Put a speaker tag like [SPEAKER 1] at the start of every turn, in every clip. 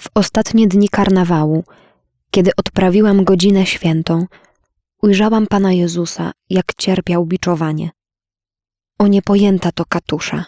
[SPEAKER 1] W ostatnie dni karnawału, kiedy odprawiłam godzinę świętą, ujrzałam Pana Jezusa, jak cierpiał biczowanie. O niepojęta to katusza.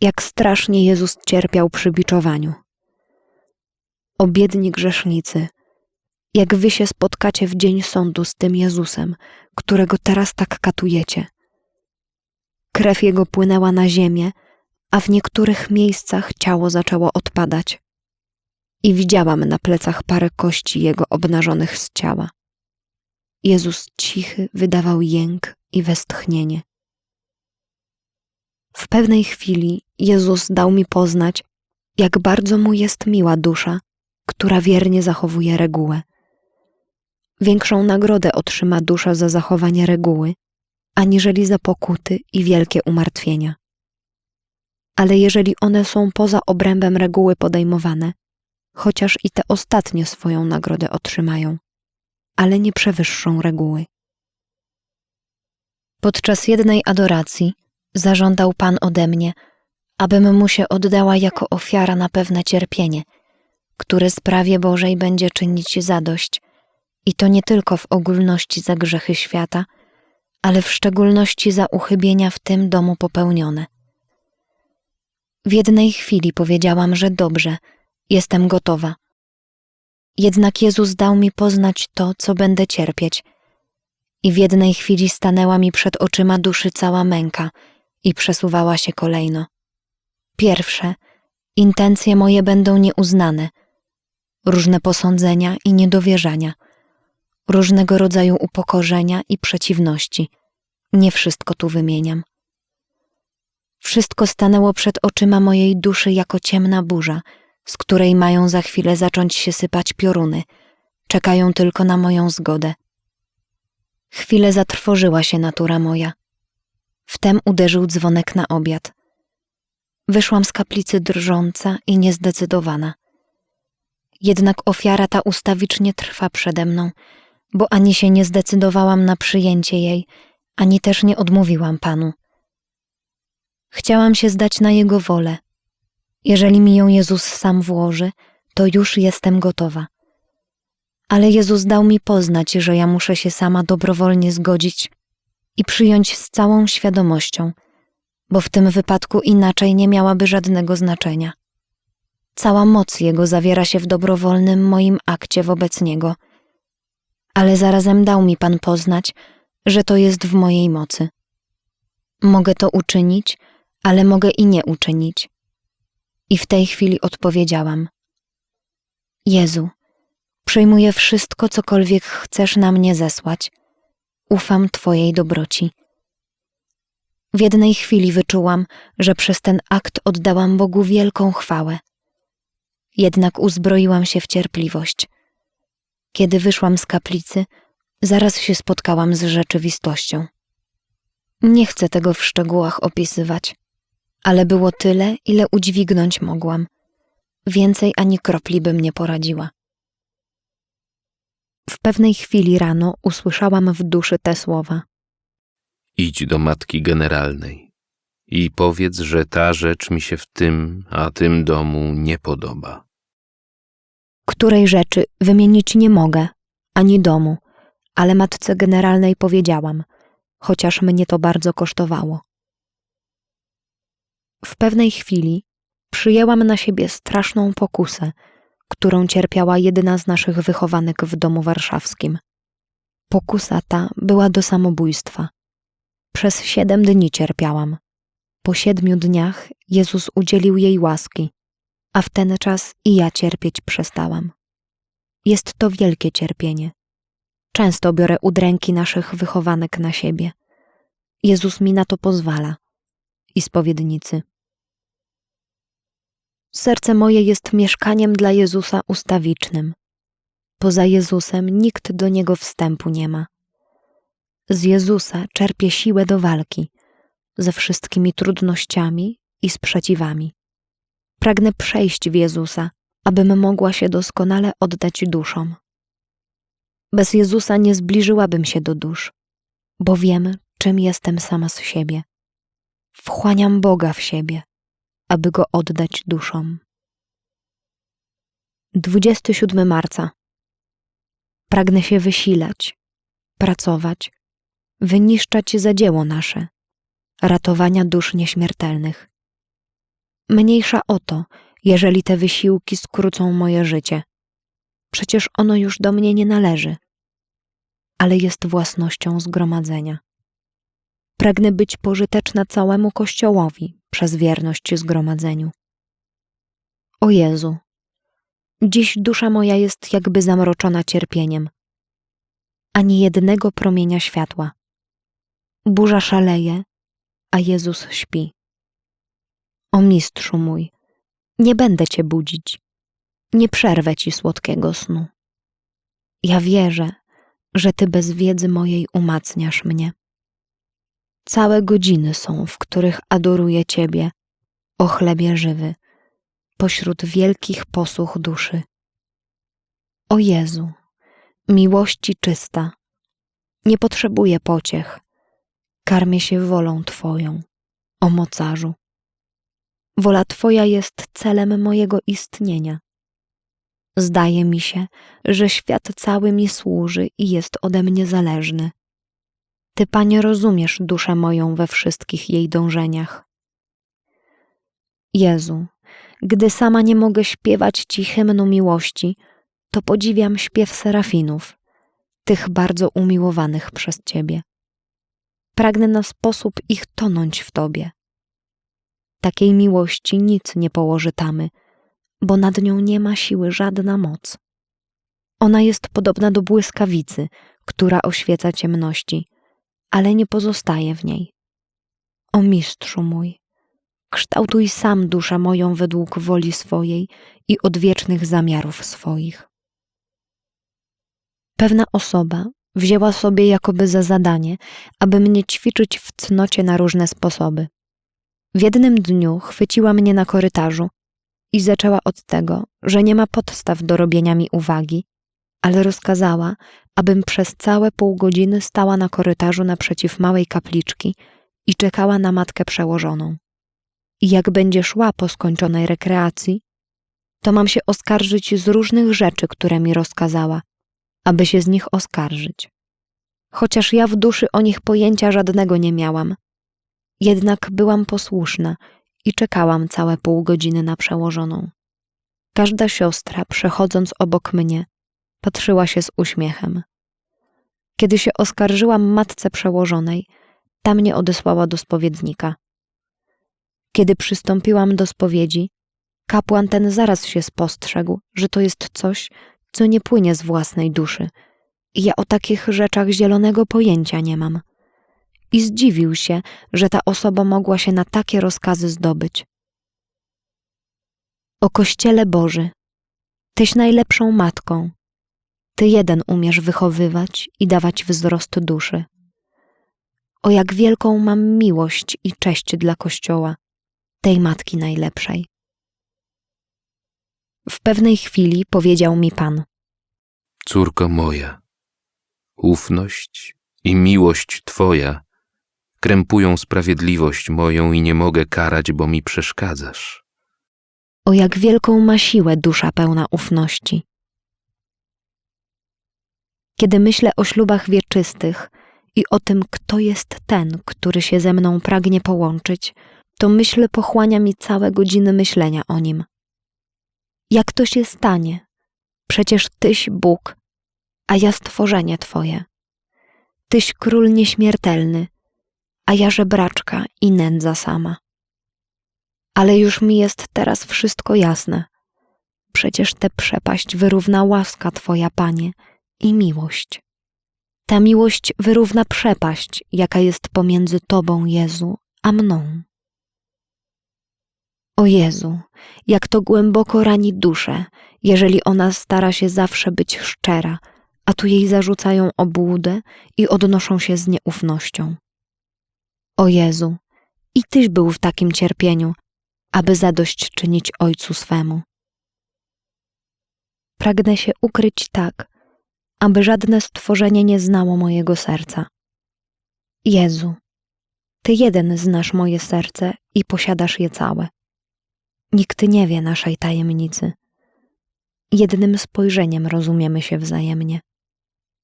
[SPEAKER 1] Jak strasznie Jezus cierpiał przy biczowaniu. O biedni grzesznicy, jak wy się spotkacie w dzień sądu z tym Jezusem, którego teraz tak katujecie. Krew jego płynęła na ziemię, a w niektórych miejscach ciało zaczęło odpadać. I widziałam na plecach parę kości jego obnażonych z ciała. Jezus cichy wydawał jęk i westchnienie. W pewnej chwili Jezus dał mi poznać, jak bardzo mu jest miła dusza, która wiernie zachowuje regułę. Większą nagrodę otrzyma dusza za zachowanie reguły, aniżeli za pokuty i wielkie umartwienia. Ale jeżeli one są poza obrębem reguły podejmowane, chociaż i te ostatnie swoją nagrodę otrzymają, ale nie przewyższą reguły. Podczas jednej adoracji zażądał Pan ode mnie, abym mu się oddała jako ofiara na pewne cierpienie, które sprawie Bożej będzie czynić zadość, i to nie tylko w ogólności za grzechy świata, ale w szczególności za uchybienia w tym domu popełnione. W jednej chwili powiedziałam, że dobrze, jestem gotowa. Jednak Jezus dał mi poznać to, co będę cierpieć, i w jednej chwili stanęła mi przed oczyma duszy cała męka i przesuwała się kolejno. Pierwsze, intencje moje będą nieuznane, różne posądzenia i niedowierzania, różnego rodzaju upokorzenia i przeciwności. Nie wszystko tu wymieniam. Wszystko stanęło przed oczyma mojej duszy jako ciemna burza, z której mają za chwilę zacząć się sypać pioruny, czekają tylko na moją zgodę. Chwilę zatrwożyła się natura moja. Wtem uderzył dzwonek na obiad. Wyszłam z kaplicy drżąca i niezdecydowana. Jednak ofiara ta ustawicznie trwa przede mną, bo ani się nie zdecydowałam na przyjęcie jej, ani też nie odmówiłam Panu. Chciałam się zdać na Jego wolę. Jeżeli mi ją Jezus sam włoży, to już jestem gotowa. Ale Jezus dał mi poznać, że ja muszę się sama dobrowolnie zgodzić i przyjąć z całą świadomością, bo w tym wypadku inaczej nie miałaby żadnego znaczenia. Cała moc Jego zawiera się w dobrowolnym moim akcie wobec Niego, ale zarazem dał mi Pan poznać, że to jest w mojej mocy. Mogę to uczynić, ale mogę i nie uczynić. I w tej chwili odpowiedziałam: Jezu, przyjmuję wszystko, cokolwiek chcesz na mnie zesłać. Ufam Twojej dobroci. W jednej chwili wyczułam, że przez ten akt oddałam Bogu wielką chwałę. Jednak uzbroiłam się w cierpliwość. Kiedy wyszłam z kaplicy, zaraz się spotkałam z rzeczywistością. Nie chcę tego w szczegółach opisywać, ale było tyle, ile udźwignąć mogłam. Więcej ani kropli bym nie poradziła. W pewnej chwili rano usłyszałam w duszy te słowa.
[SPEAKER 2] Idź do matki generalnej i powiedz, że ta rzecz mi się w tym, a tym domu nie podoba.
[SPEAKER 1] Której rzeczy wymienić nie mogę, ani domu, ale matce generalnej powiedziałam, chociaż mnie to bardzo kosztowało. W pewnej chwili przyjęłam na siebie straszną pokusę, którą cierpiała jedyna z naszych wychowanek w domu warszawskim. Pokusa ta była do samobójstwa. Przez siedem dni cierpiałam. Po siedmiu dniach Jezus udzielił jej łaski, a w ten czas i ja cierpieć przestałam. Jest to wielkie cierpienie. Często biorę udręki naszych wychowanek na siebie. Jezus mi na to pozwala. I spowiednicy. Serce moje jest mieszkaniem dla Jezusa ustawicznym. Poza Jezusem nikt do niego wstępu nie ma. Z Jezusa czerpię siłę do walki ze wszystkimi trudnościami i sprzeciwami. Pragnę przejść w Jezusa, abym mogła się doskonale oddać duszom. Bez Jezusa nie zbliżyłabym się do dusz, bo wiem, czym jestem sama z siebie. Wchłaniam Boga w siebie, aby go oddać duszom. 27 marca. Pragnę się wysilać, pracować, wyniszczać za dzieło nasze, ratowania dusz nieśmiertelnych. Mniejsza o to, jeżeli te wysiłki skrócą moje życie. Przecież ono już do mnie nie należy, ale jest własnością zgromadzenia. Pragnę być pożyteczna całemu Kościołowi przez wierność zgromadzeniu. O Jezu, dziś dusza moja jest jakby zamroczona cierpieniem. Ani jednego promienia światła. Burza szaleje, a Jezus śpi. O mistrzu mój, nie będę cię budzić, nie przerwę ci słodkiego snu. Ja wierzę, że ty bez wiedzy mojej umacniasz mnie. Całe godziny są, w których adoruję ciebie, o chlebie żywy, pośród wielkich posłuch duszy. O Jezu, miłości czysta, nie potrzebuję pociech, karmię się wolą Twoją, o mocarzu. Wola Twoja jest celem mojego istnienia. Zdaje mi się, że świat cały mi służy i jest ode mnie zależny. Ty, Panie, rozumiesz duszę moją we wszystkich jej dążeniach. Jezu, gdy sama nie mogę śpiewać Ci hymnu miłości, to podziwiam śpiew serafinów, tych bardzo umiłowanych przez Ciebie. Pragnę na sposób ich tonąć w Tobie. Takiej miłości nic nie położy tamy, bo nad nią nie ma siły żadna moc. Ona jest podobna do błyskawicy, która oświeca ciemności, ale nie pozostaje w niej. O mistrzu mój, kształtuj sam duszę moją według woli swojej i odwiecznych zamiarów swoich. Pewna osoba wzięła sobie jakoby za zadanie, aby mnie ćwiczyć w cnocie na różne sposoby. W jednym dniu chwyciła mnie na korytarzu i zaczęła od tego, że nie ma podstaw do robienia mi uwagi, ale rozkazała, abym przez całe pół godziny stała na korytarzu naprzeciw małej kapliczki i czekała na matkę przełożoną. I jak będzie szła po skończonej rekreacji, to mam się oskarżyć z różnych rzeczy, które mi rozkazała, aby się z nich oskarżyć. Chociaż ja w duszy o nich pojęcia żadnego nie miałam, jednak byłam posłuszna i czekałam całe pół godziny na przełożoną. Każda siostra, przechodząc obok mnie, patrzyła się z uśmiechem. Kiedy się oskarżyłam matce przełożonej, ta mnie odesłała do spowiednika. Kiedy przystąpiłam do spowiedzi, kapłan ten zaraz się spostrzegł, że to jest coś, co nie płynie z własnej duszy. Ja o takich rzeczach zielonego pojęcia nie mam. I zdziwił się, że ta osoba mogła się na takie rozkazy zdobyć. O Kościele Boży, Tyś najlepszą matką. Ty jeden umiesz wychowywać i dawać wzrost duszy. O jak wielką mam miłość i cześć dla Kościoła, tej matki najlepszej. W pewnej chwili powiedział mi Pan:
[SPEAKER 2] Córko moja, ufność i miłość Twoja krępują sprawiedliwość moją i nie mogę karać, bo mi przeszkadzasz.
[SPEAKER 1] O jak wielką ma siłę dusza pełna ufności. Kiedy myślę o ślubach wieczystych i o tym, kto jest ten, który się ze mną pragnie połączyć, to myśl pochłania mi całe godziny myślenia o nim. Jak to się stanie? Przecież Tyś Bóg, a ja stworzenie Twoje. Tyś król nieśmiertelny, a ja żebraczka i nędza sama. Ale już mi jest teraz wszystko jasne. Przecież tę przepaść wyrówna łaska Twoja, Panie, i miłość. Ta miłość wyrówna przepaść, jaka jest pomiędzy Tobą, Jezu, a mną. O Jezu, jak to głęboko rani duszę, jeżeli ona stara się zawsze być szczera, a tu jej zarzucają obłudę i odnoszą się z nieufnością. O Jezu, i Tyś był w takim cierpieniu, aby zadość czynić Ojcu swemu. Pragnę się ukryć tak, aby żadne stworzenie nie znało mojego serca. Jezu, Ty jeden znasz moje serce i posiadasz je całe. Nikt nie wie naszej tajemnicy. Jednym spojrzeniem rozumiemy się wzajemnie.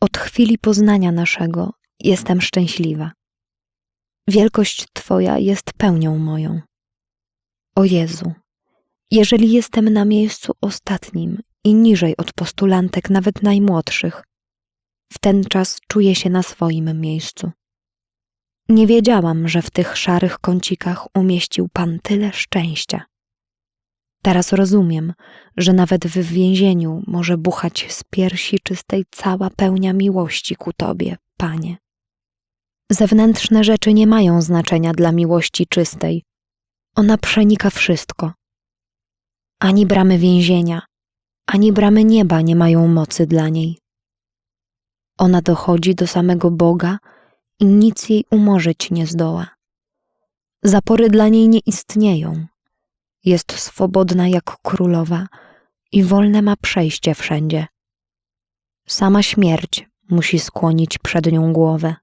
[SPEAKER 1] Od chwili poznania naszego jestem szczęśliwa. Wielkość Twoja jest pełnią moją. O Jezu, jeżeli jestem na miejscu ostatnim i niżej od postulantek nawet najmłodszych, w ten czas czuję się na swoim miejscu. Nie wiedziałam, że w tych szarych kącikach umieścił Pan tyle szczęścia. Teraz rozumiem, że nawet w więzieniu może buchać z piersi czystej cała pełnia miłości ku Tobie, Panie. Zewnętrzne rzeczy nie mają znaczenia dla miłości czystej. Ona przenika wszystko. Ani bramy więzienia, ani bramy nieba nie mają mocy dla niej. Ona dochodzi do samego Boga i nic jej umorzyć nie zdoła. Zapory dla niej nie istnieją. Jest swobodna jak królowa i wolne ma przejście wszędzie. Sama śmierć musi skłonić przed nią głowę.